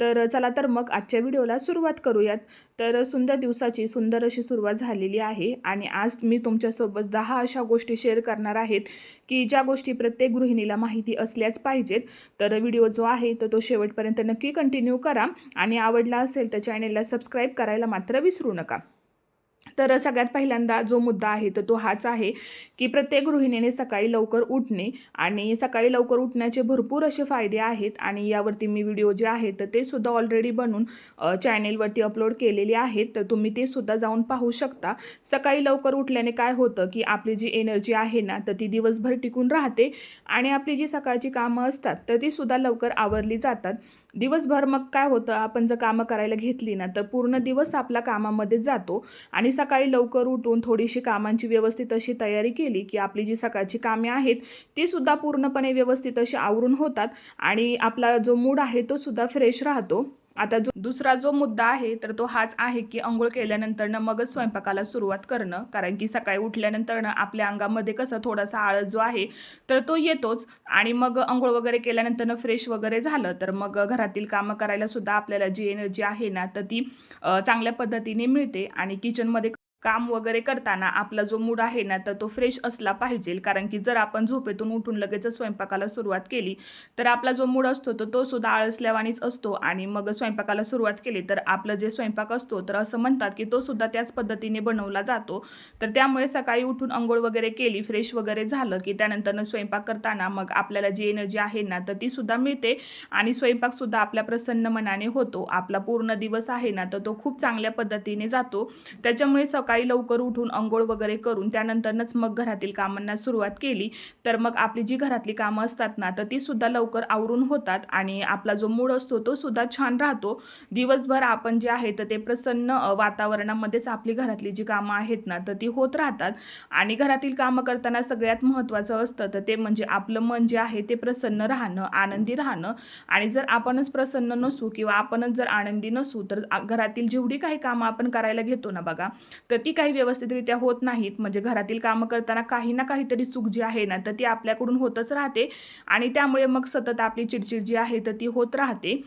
तर चला तर मग आजच्या व्हिडिओला सुरुवात करूयात. तर सुंदर दिवसाची सुंदर अशी सुरुवात झालेली आहे आणि आज मी तुमच्यासोबत दहा अशा गोष्टी शेअर करणार आहेत की ज्या गोष्टी प्रत्येक गृहिणीला माहिती असल्याच पाहिजेत. तर व्हिडिओ जो आहे तर तो शेवटपर्यंत नक्की कंटिन्यू करा आणि आवडला असेल तर चॅनेलला सबस्क्राईब करायला मात्र विसरू नका. तर सगळ्यात पहिल्यांदा जो मुद्दा आहे तर तो हाच आहे की प्रत्येक गृहिणीने सकाळी लवकर उठणे आणि सकाळी लवकर उठण्याचे भरपूर असे फायदे आहेत आणि यावरती मी व्हिडिओ जे आहेत तर ते सुद्धा ऑलरेडी बनून चॅनेलवरती अपलोड केलेले आहेत तर तुम्ही ते सुद्धा जाऊन पाहू शकता. सकाळी लवकर उठल्याने काय होतं की आपली जी एनर्जी आहे ना तर ती दिवसभर टिकून राहते आणि आपली जी सकाळची कामं असतात तर ती सुद्धा लवकर आवरली जातात. दिवसभर मग काय होतं आपण जर कामं करायला घेतली ना तर पूर्ण दिवस आपला कामामध्ये जातो. आणि सकाळी लवकर उठून थोडीशी कामांची व्यवस्थित अशी तयारी केली की आपली जी सकाळची कामे आहेत ती सुद्धा पूर्णपणे व्यवस्थित अशी आवरून होतात. आणि आपला जो मूड आहे तो सुद्धा फ्रेश राहतो. आता जो दुसरा जो मुद्दा आहे तर तो हाच आहे की अंघोळ केल्यानंतरनं मगच स्वयंपाकाला सुरुवात करणं. कारण की सकाळी उठल्यानंतरनं आपल्या अंगामध्ये कसं थोडासा आळस जो आहे तर तो येतोच. आणि मग अंघोळ वगैरे केल्यानंतरनं फ्रेश वगैरे झालं तर मग घरातील कामं करायला सुद्धा आपल्याला जी एनर्जी आहे ना तर ती चांगल्या पद्धतीने मिळते. आणि किचनमध्ये काम वगैरे करताना आपला जो मूड आहे ना तर तो फ्रेश असला पाहिजे. कारण की जर आपण झोपेतून उठून लगेच स्वयंपाकाला सुरुवात केली तर आपला जो मूड असतो तर तो सुद्धा आळसल्यावानीच असतो. आणि मग स्वयंपाकाला सुरुवात केली तर आपलं जे स्वयंपाक असतो तर असं म्हणतात की तो सुद्धा त्याच पद्धतीने बनवला जातो. तर त्यामुळे सकाळी उठून अंघोळ वगैरे केली फ्रेश वगैरे झालं की त्यानंतरनं स्वयंपाक करताना मग आपल्याला जी एनर्जी आहे ना तर ती सुद्धा मिळते. आणि स्वयंपाकसुद्धा आपल्या प्रसन्न मनाने होतो. आपला पूर्ण दिवस आहे ना तर तो खूप चांगल्या पद्धतीने जातो. त्याच्यामुळे सकाळी सकाळी लवकर उठून अंघोळ वगैरे करून त्यानंतरच मग घरातील कामांना सुरुवात केली. तर मग आपली जी घरातली कामं असतात ना तर ती सुद्धा लवकर आवरून होतात आणि आपला जो मूड असतो तो सुद्धा छान राहतो. दिवसभर आपण जे आहे तर ते प्रसन्न वातावरणामध्येच आपली घरातली जी कामं आहेत ना तर ती होत राहतात. आणि घरातील कामं करताना सगळ्यात महत्त्वाचं असतं तर ते म्हणजे आपलं मन जे आहे ते प्रसन्न राहणं आनंदी राहणं. आणि जर आपणच प्रसन्न नसू किंवा आपणच जर आनंदी नसू तर घरातील जेवढी काही कामं आपण करायला घेतो ना बघा तर ती काही व्यवस्थितरित्या होत नाहीत. म्हणजे घरातील कामं करताना काही ना काहीतरी चूक जी आहे ना तर ती आपल्याकडून होतच राहते. आणि त्यामुळे मग सतत आपली चिडचिड जी आहे तर ती होत राहते.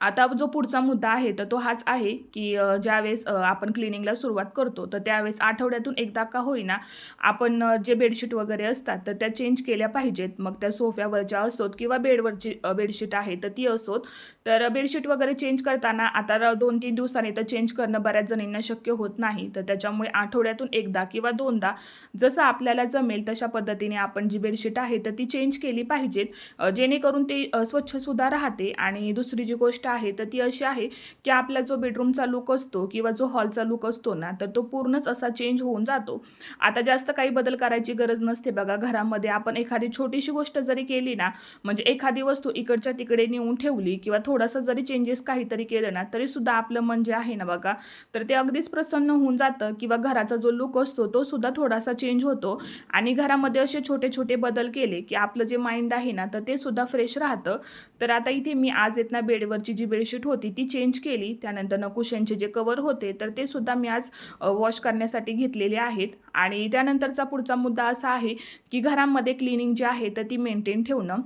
आता जो पुढचा मुद्दा आहे तर तो हाच आहे की ज्यावेळेस आपण क्लिनिंगला सुरुवात करतो तर त्यावेळेस आठवड्यातून एकदा का होईना आपण जे बेडशीट वगैरे असतात तर त्या चेंज केल्या पाहिजेत. मग त्या सोफ्यावरच्या असोत किंवा बेडवरची बेडशीट आहे तर ती असोत. तर बेडशीट वगैरे चेंज करताना आता र- दोन तीन दिवसांनी तर चेंज करणं बऱ्याच जणींना शक्य होत नाही. तर त्याच्यामुळे आठवड्यातून एकदा किंवा दोनदा जसं आपल्याला जमेल तशा पद्धतीने आपण जी बेडशीट आहे तर ती चेंज केली पाहिजेत. जेणेकरून ते स्वच्छसुद्धा राहते. आणि दुसरी जी गोष्ट आहे तर ती अशी आहे की आपला जो बेडरूमचा लुक असतो किंवा जो हॉलचा लुक असतो ना तर तो पूर्णच असा चेंज होऊन जातो. आता जास्त काही बदल करायची गरज नसते बघा घरामध्ये आपण एखादी छोटीशी गोष्ट जरी केली ना म्हणजे एखादी वस्तू इकडच्या तिकडे नेऊन ठेवली किंवा थोडासा जरी चेंजेस काहीतरी केलं ना तरी सुद्धा आपलं मन जे आहे ना बघा तर ते अगदीच प्रसन्न होऊन जातं किंवा घराचा जो लुक असतो तो सुद्धा थोडासा चेंज होतो. आणि घरामध्ये असे छोटे छोटे बदल केले की आपलं जे माइंड आहे ना तर ते सुद्धा फ्रेश राहतं. तर आता इथे मी आज येत ना बेडवरची जी बेडशीट होती ती चेंज केली. त्यानंतर कुशनचे जे कवर होते तर ते सुद्धा मी आज वॉश करण्यासाठी घेतलेले आहेत. आणि त्यानंतरचा पुढचा मुद्दा असा आहे की घरामध्ये क्लिनिंग जे आहे तर ती मेंटेन ठेवणं.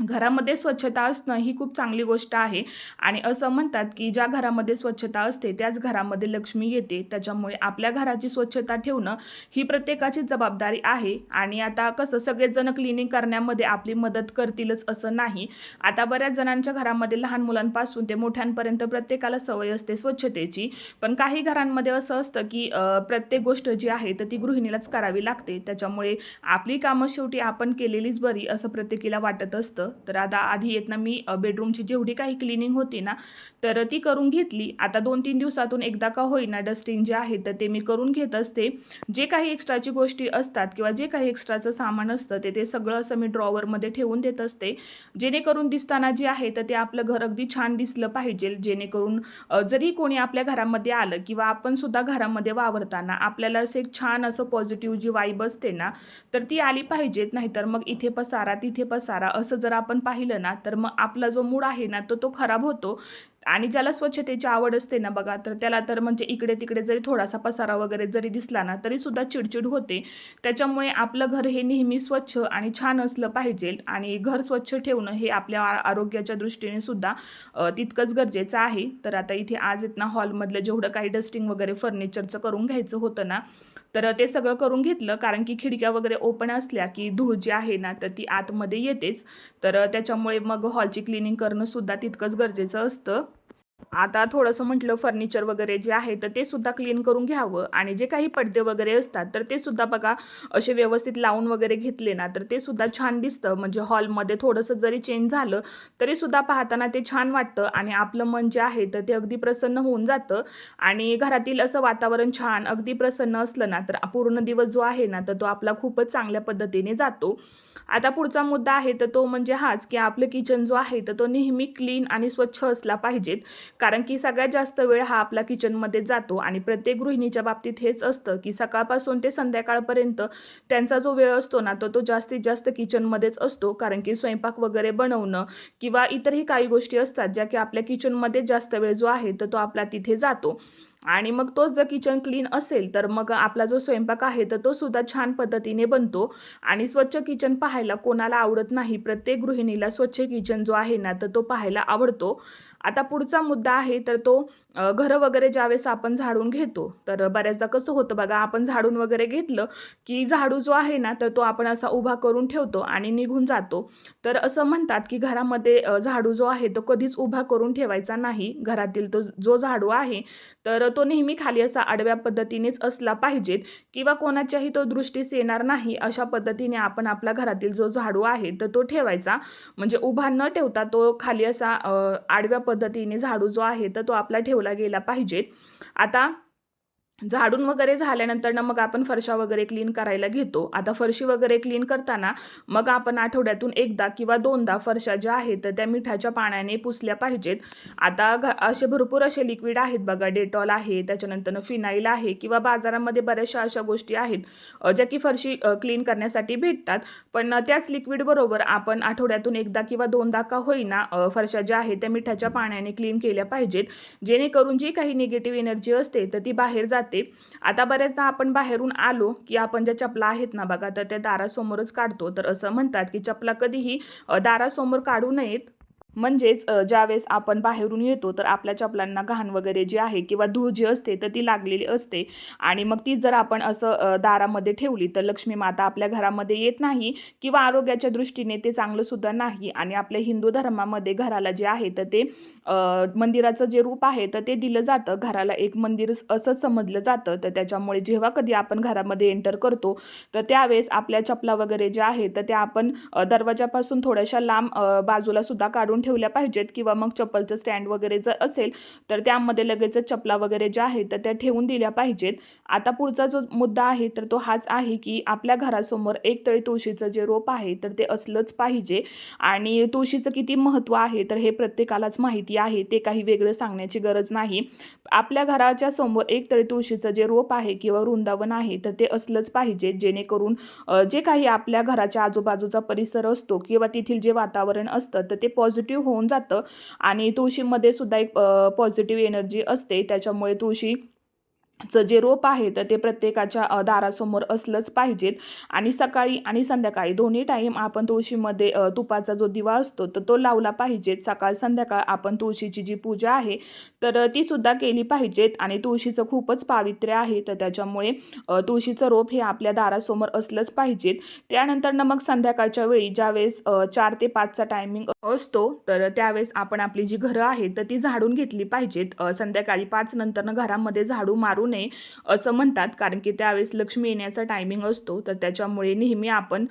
घरामध्ये स्वच्छता असणं ही खूप चांगली गोष्ट आहे. आणि असं म्हणतात की ज्या घरामध्ये स्वच्छता असते त्याच घरामध्ये लक्ष्मी येते. त्याच्यामुळे आपल्या घराची स्वच्छता ठेवणं ही प्रत्येकाची जबाबदारी आहे. आणि आता कसं सगळेजण क्लिनिंग करण्यामध्ये आपली मदत करतीलच असं नाही. आता बऱ्याच जणांच्या घरामध्ये लहान मुलांपासून ते मोठ्यांपर्यंत प्रत्येकाला सवय असते स्वच्छतेची. पण काही घरांमध्ये असं असतं की प्रत्येक गोष्ट जी आहे तर ती गृहिणीलाच करावी लागते. त्याच्यामुळे आपली कामं शेवटी आपण केलेलीच बरी असं प्रत्येकीला वाटत असतं. तर आता आधी येत ना मी बेडरूमची जेवढी काही क्लिनिंग होती ना तर ती करून घेतली. आता दोन तीन दिवसातून एकदा का होईना डस्टिंग जे आहे तर ते मी करून घेत असते. जे काही एक्स्ट्राची गोष्टी असतात किंवा जे काही एक्स्ट्राचं सामान असतं ते ते सगळं असं मी ड्रॉवरमध्ये ठेवून देत असते. जेणेकरून दिसताना जे आहे तर ते आपलं घर अगदी छान दिसलं पाहिजे. जेणेकरून जरी कोणी आपल्या घरामध्ये आलं किंवा आपण सुद्धा घरामध्ये वावरताना आपल्याला असं एक छान असं पॉझिटिव्ह जी वाईब असते ना तर ती आली पाहिजेत. नाहीतर मग इथे पसारा तिथे पसारा असं जर आपण पाहिलं ना तर मग आपला जो मूड आहे ना तो तो खराब होतो. आणि ज्याला स्वच्छतेची आवड असते ना बघा तर त्याला तर म्हणजे इकडे तिकडे जरी थोडासा पसारा वगैरे जरी दिसला ना तरी सुद्धा चिडचिड होते. त्याच्यामुळे आपलं घर हे नेहमी स्वच्छ आणि छान असलं पाहिजे आणि घर स्वच्छ ठेवणं हे आपल्या आरोग्याच्या दृष्टीने सुद्धा तितकंच गरजेचं आहे. तर आता इथे आज येत ना हॉलमधलं जेवढं काही डस्टिंग वगैरे फर्निचरचं करून घ्यायचं होतं ना तर ते सगळं करून घेतलं. कारण की खिडक्या वगैरे ओपन असल्या की धूळ जी आहे ना तर ती आतमध्ये येतेच. तर त्याच्यामुळे मग हॉलची क्लिनिंग करणं सुद्धा तितकंच गरजेचं असतं. आता थोडंसं म्हटलं फर्निचर वगैरे जे आहे तर ते सुद्धा क्लीन करून घ्यावं. आणि जे काही पडदे वगैरे असतात तर ते सुद्धा बघा असे व्यवस्थित लावून वगैरे घेतले ना तर ते सुद्धा छान दिसतं. म्हणजे हॉलमध्ये थोडंसं जरी चेंज झालं तरी सुद्धा पाहताना ते छान वाटतं. आणि आपलं मन जे आहे तर ते अगदी प्रसन्न होऊन जातं. आणि घरातील असं वातावरण छान अगदी प्रसन्न असलं ना तर पूर्ण दिवस जो आहे ना तर तो आपला खूपच चांगल्या पद्धतीने जातो. आता पुढचा मुद्दा आहे तर तो म्हणजे हाच की आपलं किचन जो आहे तर तो नेहमी क्लीन आणि स्वच्छ असला पाहिजेत. कारण की सगळ्यात जास्त वेळ हा आपला किचनमध्ये जातो आणि प्रत्येक गृहिणीच्या बाबतीत हेच असतं की सकाळपासून ते संध्याकाळपर्यंत त्यांचा जो वेळ असतो ना तो तो जास्तीत जास्त किचनमध्येच असतो. कारण की स्वयंपाक वगैरे बनवणं किंवा इतरही काही गोष्टी असतात ज्या की आपल्या किचनमध्ये जास्त वेळ जो आहे तर तो आपला तिथे जातो. आणि मग तोच जर किचन क्लीन असेल तर मग आपला जो स्वयंपाक आहे तर तो सुद्धा छान पद्धतीने बनतो. आणि स्वच्छ किचन पाहायला कोणाला आवडत नाही प्रत्येक गृहिणीला स्वच्छ किचन जो आहे ना तर तो पाहायला आवडतो. आता पुढचा मुद्दा आहे तर तो घरं वगैरे ज्यावेळेस आपण झाडून घेतो तर बऱ्याचदा कसं होतं बघा आपण झाडून वगैरे घेतलं की झाडू जो आहे ना तर तो आपण असा उभा करून ठेवतो आणि निघून जातो. तर असं म्हणतात की घरामध्ये झाडू जो आहे तो कधीच उभा करून ठेवायचा नाही. घरातील तो जो झाडू आहे तर तो नेहमी खाली असा आडव्या पद्धतीनेच असला पाहिजेत किंवा कोणाच्याही तो दृष्टीस येणार नाही अशा पद्धतीने आपण आपल्या घरातील जो झाडू आहे तर तो ठेवायचा. म्हणजे उभा न ठेवता तो खाली असा आडव्या पद्धतीने झाडू जो आहे तर तो आपला ठेवला गेला पाहिजे. आता झाडून वगैरे झाल्यानंतर ना मग आपण फरशा वगैरे क्लीन करायला घेतो. आता फरशी वगैरे क्लीन करताना मग आपण आठवड्यातून एकदा किंवा दोनदा फरशा ज्या आहेत तर त्या मिठाच्या पाण्याने पुसल्या पाहिजेत. आता घ असे भरपूर असे लिक्विड आहेत बघा डेटॉल आहे त्याच्यानंतर फिनाईल आहे किंवा बाजारामध्ये बऱ्याचशा अशा गोष्टी आहेत ज्या की फरशी क्लीन करण्यासाठी भेटतात. पण त्याच लिक्विडबरोबर आपण आठवड्यातून एकदा किंवा दोनदा का होईना फरशा ज्या आहेत त्या मिठाच्या पाण्याने क्लीन केल्या पाहिजेत. जेणेकरून जी काही निगेटिव्ह एनर्जी असते तर ती बाहेर जाते. आता बऱ्याचदा आपण बाहेरून आलो की आपण ज्या चपला आहेत ना बघा तर त्या दारासमोरच काढतो. तर असं म्हणतात की चपला कधीही दारासमोर काढू नयेत. म्हणजेच ज्यावेळेस आपण बाहेरून येतो तर आपल्या चपलांना घाण वगैरे जी आहे किंवा धूळ जी असते तर ती लागलेली असते. आणि मग ती जर आपण असं दारामध्ये ठेवली तर लक्ष्मी माता आपल्या घरामध्ये येत नाही किंवा आरोग्याच्या दृष्टीने ते चांगलं सुद्धा नाही. आणि आपल्या हिंदू धर्मामध्ये घराला जे आहे तर ते मंदिराचं जे रूप आहे तर ते दिलं जातं. घराला एक मंदिर असं समजलं जातं. तर त्याच्यामुळे जेव्हा कधी आपण घरामध्ये एंटर करतो तर त्यावेळेस आपल्या चपला वगैरे ज्या आहेत तर त्या आपण दरवाजापासून थोड्याशा लांब बाजूला सुद्धा काढून ठेवल्या पाहिजेत किंवा मग चप्पलचं स्टँड वगैरे जर असेल तर त्यामध्ये लगेच चपला वगैरे ज्या आहेत तर त्या ठेवून दिल्या पाहिजेत. आता पुढचा जो मुद्दा आहे तर तो हाच आहे की आपल्या घरासमोर एक तळी तुळशीचं जे रोप आहे तर ते असलंच पाहिजे. आणि तुळशीचं किती महत्त्व आहे तर हे प्रत्येकालाच माहिती आहे ते काही वेगळं सांगण्याची गरज नाही. आपल्या घराच्या समोर एक तळी तुळशीचं जे रोप आहे किंवा वृंदावन आहे तर ते असलंच पाहिजे जेणेकरून जे काही आपल्या घराच्या आजूबाजूचा परिसर असतो किंवा तेथील जे वातावरण असतं तर ते पॉझिटिव्ह होऊन जातं. आणि तुळशीमध्ये सुद्धा एक पॉझिटिव्ह एनर्जी असते. त्याच्यामुळे तुळशी चं जे रोप आहे तर ते प्रत्येकाच्या दारासमोर असलंच पाहिजेत. आणि सकाळी आणि संध्याकाळी दोन्ही टाईम आपण तुळशीमध्ये तुपाचा जो दिवा असतो तर तो लावला पाहिजेत. सकाळ संध्याकाळ आपण तुळशीची जी पूजा आहे तर तीसुद्धा ती सुद्धा केली पाहिजेत. आणि तुळशीचं खूपच पावित्र्य आहे तर त्याच्यामुळे तुळशीचं रोप हे आपल्या दारासमोर असलंच पाहिजेत. त्यानंतर न मग संध्याकाळच्या वेळी ज्यावेळेस चार ते पाचचा टायमिंग असतो तर त्यावेळेस आपण आपली जी घरं आहेत तर ती झाडून घेतली पाहिजेत. संध्याकाळी पाच नंतरनं घरामध्ये झाडू मारून नये असं म्हणतात. कारण की त्यावेळेस लक्ष्मी येण्याचा टायमिंग असतो. तर त्याच्यामुळे नेहमी आपण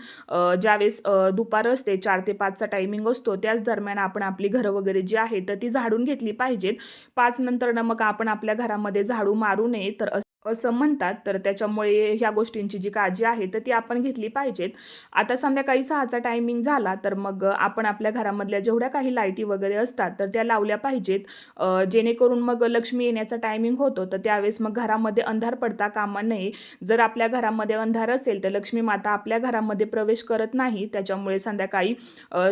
ज्यावेळेस दुपार असते चार ते पाचचा टायमिंग असतो त्याच दरम्यान आपण आपली घरं वगैरे जी आहेत तर ती झाडून घेतली पाहिजेत. पाच नंतर ना मग आपण आपल्या घरामध्ये झाडू मारू नये तर असं म्हणतात तर त्याच्यामुळे ह्या गोष्टींची जी काळजी आहे तर ती आपण घेतली पाहिजेत. आता संध्याकाळी सहाचा टायमिंग झाला तर मग आपण आपल्या घरामधल्या जेवढ्या काही लाईटी वगैरे असतात तर त्या लावल्या पाहिजेत. जेणेकरून मग लक्ष्मी येण्याचा टायमिंग होतो तर त्यावेळेस मग घरामध्ये अंधार पडता कामा नये. जर आपल्या घरामध्ये अंधार असेल तर लक्ष्मी माता आपल्या घरामध्ये प्रवेश करत नाही. त्याच्यामुळे संध्याकाळी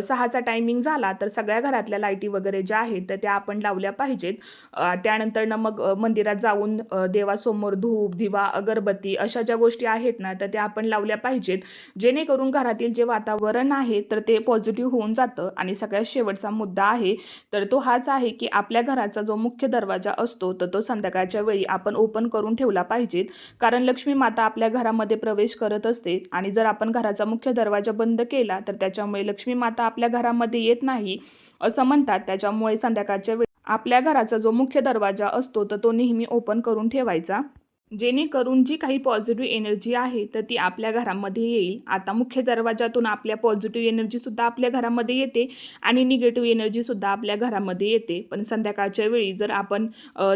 सहाचा टायमिंग झाला तर सगळ्या घरातल्या लाईटी वगैरे ज्या आहेत तर त्या आपण लावल्या पाहिजेत. त्यानंतरनं त्यानंतर मग मंदिरात जाऊन देवासमोर धूप दिवा अगरबत्ती अशा ज्या गोष्टी आहेत ना तर त्या आपण लावल्या पाहिजेत. जेणेकरून घरातील जे वातावरण आहे तर ते पॉझिटिव्ह होऊन जातं. आणि सगळ्यात शेवटचा मुद्दा आहे तर तो हाच आहे की आपल्या घराचा जो मुख्य दरवाजा असतो तर तो संध्याकाळच्या वेळी आपण ओपन करून ठेवला पाहिजेत. कारण लक्ष्मी माता आपल्या घरामध्ये प्रवेश करत असते. आणि जर आपण घराचा मुख्य दरवाजा बंद केला तर त्याच्यामुळे लक्ष्मी माता आपल्या घरामध्ये येत नाही असं म्हणतात. त्याच्यामुळे संध्याकाळच्या वेळी आपल्या घराचा जो मुख्य दरवाजा असतो तर तो नेहमी ओपन करून ठेवायचा. जेणेकरून जी काही पॉझिटिव्ह एनर्जी आहे तर ती आपल्या घरामध्ये येईल. आता मुख्य दरवाजातून आपल्या पॉझिटिव्ह एनर्जीसुद्धा आपल्या घरामध्ये येते आणि निगेटिव्ह एनर्जीसुद्धा आपल्या घरामध्ये येते. पण संध्याकाळच्या वेळी जर आपण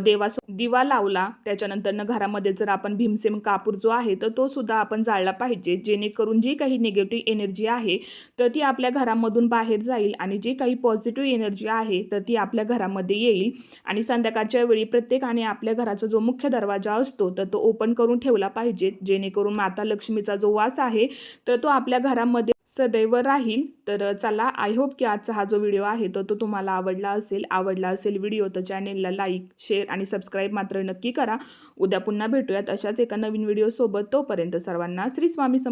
देवास दिवा लावला त्याच्यानंतरनं घरामध्ये जर आपण भीमसेम कापूर जो आहे तर तो सुद्धा आपण जाळला पाहिजे. जेणेकरून जी काही निगेटिव्ह एनर्जी आहे तर ती आपल्या घरामधून बाहेर जाईल आणि जी काही पॉझिटिव्ह एनर्जी आहे तर ती आपल्या घरामध्ये येईल. आणि संध्याकाळच्या वेळी प्रत्येकाने आपल्या घराचा जो मुख्य दरवाजा असतो तर तो ओपन करून ठेवला पाहिजे. जेणेकरून माता लक्ष्मीचा जो वास आहे तर तो आपल्या घरामध्ये सदैव राहील. तर चला आय होप की आजचा हा जो व्हिडिओ आहे तो तो तुम्हाला आवडला असेल. आवडला असेल व्हिडिओ तर चॅनेलला लाईक शेअर आणि सबस्क्राईब मात्र नक्की करा. उद्या पुन्हा भेटूयात अशाच एका नवीन व्हिडिओसोबत तोपर्यंत सर्वांना श्री स्वामी सम